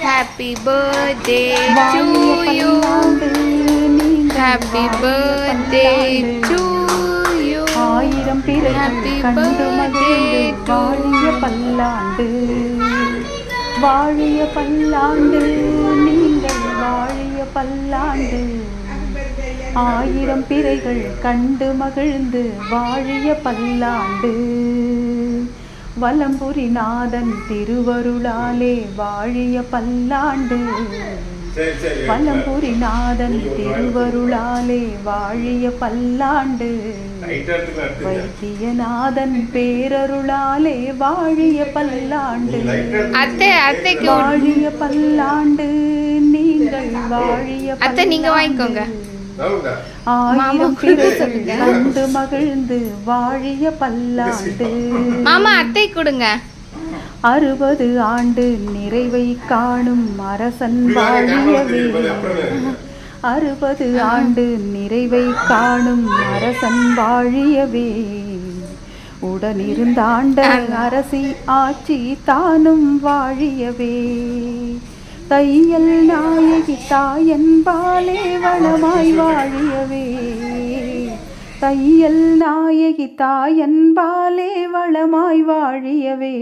Happy birthday to you. Happy birthday to you. ஆயிரம் பிறகு Happy கண்டு மகிழ்ந்து birthday to வாழிய பல்லாண்டு வாழிய பல்லாண்டு நீங்கள் வாழிய பல்லாண்டு ஆயிரம் பிறைகள் கண்டு மகிழ்ந்து வாழிய பல்லாண்டு வலம்புரி நாதன் திருவருளாலே வாழிய பல்லாண்டு. வலம்புரி நாதன் திருவருளாலே வாழிய பல்லாண்டு. வைத்தியநாதன் பேரருளாலே வாழிய பல்லாண்டு. அத்தை அத்தைக்கு ஒரு- வாழிய பல்லாண்டு நீங்கள் வாழிய அத்தை, நீங்க வாங்கிக்கோங்க. ஆயிரம். கண்டு மகிழ்ந்து வாழிய பல்லாண்டு. மாமா அத்தை கொடுங்க. அறுபது ஆண்டு நிறைவை காணும் அரசன் வாழியவே. அறுபது ஆண்டு நிறைவை காணும் அரசன் வாழியவே. உடனிருந்தாண்ட அரசி ஆட்சி தானும் வாழியவே. தையல் நாயகி தாயன்பாலே வளமாய் வாழியவே. தையல் நாயகி தாயன்பாலே வளமாய் வாழியவே.